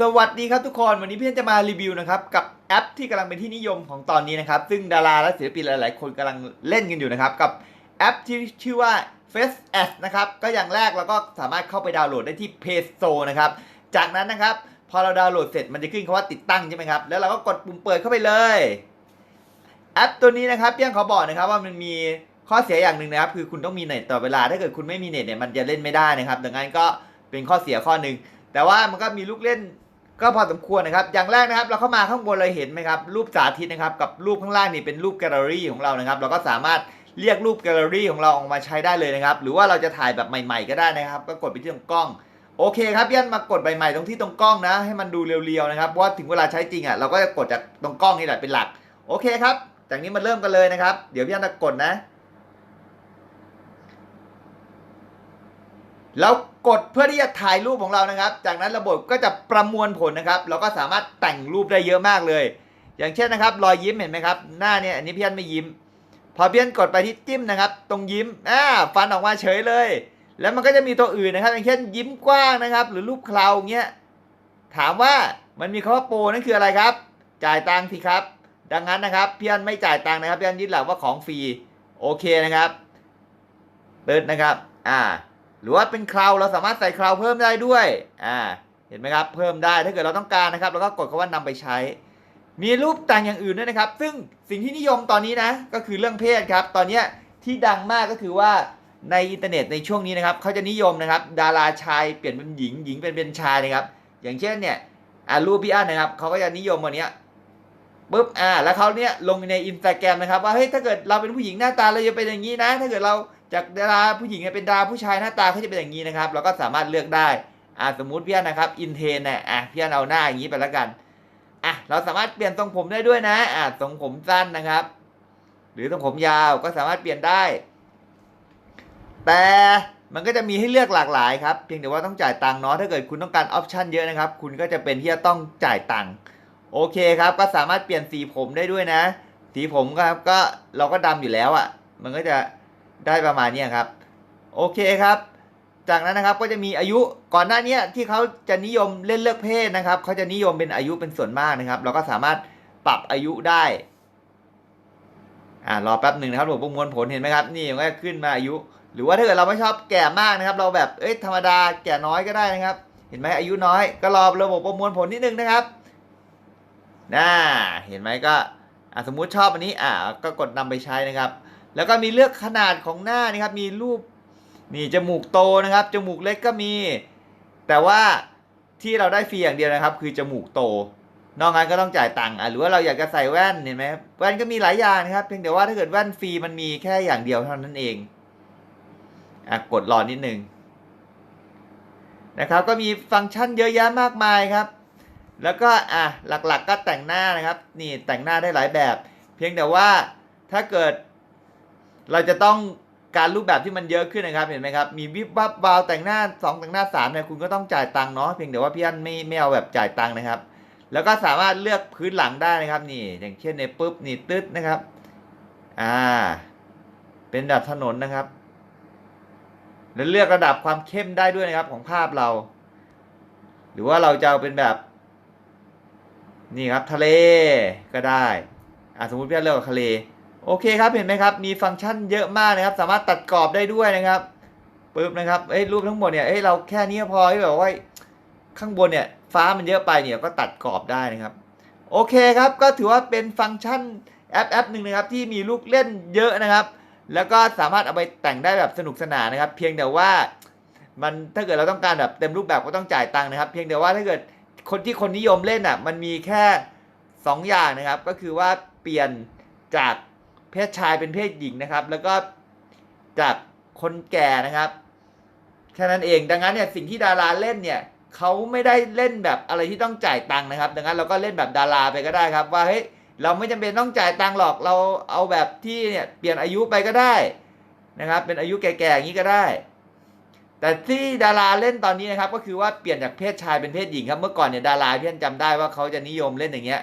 สวัสดีครับทุกคน วันนี้พี่เอนจะมารีวิวนะครับกับแอปที่กำลังเป็นที่นิยมของตอนนี้นะครับ ซึ่งดาราและศิลปินหลาย ๆ คนกำลังเล่นกันอยู่นะครับ กับแอปที่ชื่อว่า Face S นะครับ ก็อย่างแรกเราก็สามารถเข้าไปดาวน์โหลดได้ที่ Play Store นะครับ จากนั้นนะครับ พอเราดาวน์โหลดเสร็จมันจะขึ้นคำว่าติดตั้งใช่ไหมครับ แล้วเราก็กดปุ่มเปิดเข้าไปเลย แอปตัวนี้นะครับพี่ยงขอบอกนะครับว่ามันมีข้อเสียอย่างหนึ่งนะครับ คือคุณต้องมีเน็ตต่อเวลา ถ้าเกิดคุณไม่มีเน็ตเนี่ยมันจะเล่นไม่ได้นะครับ ดังนั้นก็เป็นข้อเสียข้อหนึ่งแต่ว่ามันก็มีลูกเล่น ก็พอสมควรนะครับ อย่างแรกนะครับ เราเข้ามาข้างบนเราเห็นไหมครับ รูปสาธิตนะครับ กับรูปข้างล่างนี่เป็นรูปแกลเลอรี่ของเรานะครับ เราก็สามารถเรียกรูปแกลเลอรี่ของเราออกมาใช้ได้เลยนะครับ หรือว่าเราจะถ่ายแบบใหม่ ๆ ก็ได้นะครับ ก็กดไปที่ตรงกล้อง โอเคครับพี่อันมากดใหม่ๆตรงที่ตรงกล้องนะ ให้มันดูเรียวๆนะครับ เพราะว่าถึงเวลาใช้จริงอะ เราก็จะกดจากตรงกล้องนี่แหละเป็นหลัก โอเคครับ จากนี้มาเริ่มกันเลยนะครับ เดี๋ยวพี่อันจะกดนะ แล้ว กดเพื่อที่จะถ่ายรูปของเรานะครับ จากนั้นระบบก็จะประมวลผลนะครับ เราก็สามารถแต่งรูปได้เยอะมากเลย อย่างเช่นนะครับ รอยยิ้มเห็นไหมครับ หน้าเนี่ยอันนี้พี่อันไม่ยิ้ม พอพี่อันกดไปที่จิ้มนะครับ ตรงยิ้มอ่าฟันออกมาเฉยเลย แล้วมันก็จะมีตัวอื่นนะครับ อย่างเช่นยิ้มกว้างนะครับ หรือรูปคราวเงี้ย ถามว่ามันมีคำว่าโปรนั่นคืออะไรครับ จ่ายตังค์สิครับ ดังนั้นนะครับพี่อันไม่จ่ายตังค์นะครับพี่อันยึดหลักว่าของฟรี โอเคนะครับเปิดนะครับ อ่า หรือว่าเป็นคราวเราสามารถใส่คราวเพิ่มได้ด้วยอ่าเห็นไหมครับ เพิ่มได้ถ้าเกิดเราต้องการนะครับเราก็กดคำว่านำไปใช้ มีรูปแต่งอย่างอื่นด้วยนะครับ ซึ่งสิ่งที่นิยมตอนนี้นะ ก็คือเรื่องเพศครับ ตอนนี้ที่ดังมากก็คือว่าในอินเทอร์เน็ตในช่วงนี้นะครับเขาจะนิยมนะครับ ดาราชายเปลี่ยนเป็นหญิงหญิงเป็นเป็นชายนะครับ อย่างเช่นเนี่ยอ่ารูปพี่อันนะครับเขาก็จะนิยมวันนี้ปุ๊บอ่าแล้วเขาเนี่ยลงในอินสตาแกรมนะครับ ว่าเฮ้ยถ้าเกิดเราเป็นผู้หญิงหน้าตาเราจะเป็นอย่างนี้นะ ถ้าเกิดเรา จากดาราผู้หญิงเป็นดาราผู้ชายหน้าตาเขาจะเป็นอย่างนี้นะครับ เราก็สามารถเลือกได้อ่าสมมุติพี่อันนะครับอินเทนเนี่ยอะพี่อันเอาหน้าอย่างนี้ไปแล้วกันอะเราสามารถเปลี่ยนทรงผมได้ด้วยนะอ่าทรงผมสั้นนะครับ หรือทรงผมยาวก็สามารถเปลี่ยนได้ แต่มันก็จะมีให้เลือกหลากหลายครับเพียงแต่ว่าต้องจ่ายตังค์เนาะถ้าเกิดคุณต้องการออปชันเยอะนะครับ คุณก็จะเป็นที่จะต้องจ่ายตังค์โอเคครับ ก็สามารถเปลี่ยนสีผมได้ด้วยนะ สีผมครับก็เราก็ดำอยู่แล้วอะ่ะ มันก็จะ ได้ประมาณนี้ครับ โอเคครับ จากนั้นนะครับก็จะมีอายุก่อนหน้านี้ที่เขาจะนิยมเล่นเลือกเพศนะครับเขาจะนิยมเป็นอายุเป็นส่วนมากนะครับ เราก็สามารถปรับอายุได้อ่ารอแป๊บหนึ่งนะครับระบบประมวลผลเห็นไหมครับ นี่มันก็ขึ้นมาอายุ หรือว่าถ้าเกิดเราไม่ชอบแก่มากนะครับ เราแบบเอ้ยธรรมดาแก่น้อยก็ได้นะครับ เห็นไหมอายุน้อยก็รอระบบประมวลผลนิดนึงนะครับน่าเห็นไหมก็สมมุติชอบอันนี้อ่าก็กดนำไปใช้นะครับ แล้วก็มีเลือกขนาดของหน้านี่ครับมีรูปนี่จมูกโตนะครับจมูกเล็กก็มี แต่ว่าที่เราได้ฟรีอย่างเดียวนะครับ คือจมูกโต นอกนั้นก็ต้องจ่ายตังค์หรือว่าเราอยากจะใส่แว่นเห็นไหมแว่นก็มีหลายอย่างนะครับเพียงแต่ว่าถ้าเกิดแว่นฟรีมันมีแค่อย่างเดียวเท่านั้นเองอะกดรอนิดนึงนะครับก็มีฟังก์ชันเยอะแยะมากมายครับ แล้วก็อะหลักๆก็แต่งหน้านะครับ นี่แต่งหน้าได้หลายแบบ เพียงแต่ว่าถ้าเกิด เราจะต้องการรูปแบบที่มันเยอะขึ้นนะครับเห็นไหมครับมีวิบวับวาวแต่งหน้า 2 แต่งหน้า3เนี่ยคุณก็ต้องจ่ายตังค์เนาะเพียงแต่ว่าพี่อันไม่ไม่เอาแบบจ่ายตังค์นะครับ แล้วก็สามารถเลือกพื้นหลังได้นะครับนี่อย่างเช่นในปุ๊บนี่ตึ๊ดนะครับอ่าเป็นแบบถนนนะครับ แล้วเลือกระดับความเข้มได้ด้วยนะครับของภาพเรา หรือว่าเราจะเอาเป็นแบบ นี่ครับทะเลก็ได้อะสมมุติพี่เลือกทะเล โอเคครับเห็นไหมครับมีฟังก์ชันเยอะมากนะครับ สามารถตัดกรอบได้ด้วยนะครับปึ๊บนะครับเอ้รูปทั้งหมดเนี่ยเอ้เราแค่นี้พอที่แบบว่าข้างบนเนี่ยฟ้ามันเยอะไปเนี่ยก็ตัดกรอบได้นะครับ โอเคครับก็ถือว่าเป็นฟังก์ชันแอปแอปหนึ่งนะครับที่มีลูกเล่นเยอะนะครับ แล้วก็สามารถเอาไปแต่งได้แบบสนุกสนานนะครับ เพียงแต่ว่ามันถ้าเกิดเราต้องการแบบเต็มรูปแบบก็ต้องจ่ายตังค์นะครับ เพียงแต่ว่าถ้าเกิดคนที่คนนิยมเล่นอะมันมีแค่ 2 อย่างนะครับ ก็คือว่าเปลี่ยนจาก เพศชายเป็นเพศหญิงนะครับ แล้วก็จากคนแก่นะครับแค่นั้นเองดังนั้นเนี่ยสิ่งที่ดาราเล่นเนี่ยเขาไม่ได้เล่นแบบอะไรที่ต้องจ่ายตังค์นะครับ ดังนั้นเราก็เล่นแบบดาราไปก็ได้ครับ ว่าเฮ้ยเราไม่จำเป็นต้องจ่ายตังค์หรอกเราเอาแบบที่เนี่ยเปลี่ยนอายุไปก็ได้นะครับ เป็นอายุแก่ๆอย่างนี้ก็ได้ แต่ที่ดาราเล่นตอนนี้นะครับ ก็คือว่าเปลี่ยนจากเพศชายเป็นเพศหญิงครับ เมื่อก่อนเนี่ยดาราเพื่อนจำได้ว่าเขาจะนิยมเล่นอย่างเงี้ย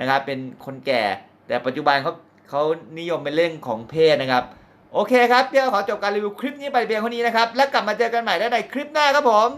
นะครับ เป็นคนแก่ แต่ปัจจุบันเขา เขานิยมเป็นเรื่องของเพศนะครับ โอเคครับเดี๋ยวขอจบการรีวิวคลิปนี้ไปเพียงเท่านี้นะครับ แล้วกลับมาเจอกันใหม่ได้ในคลิปหน้าครับผม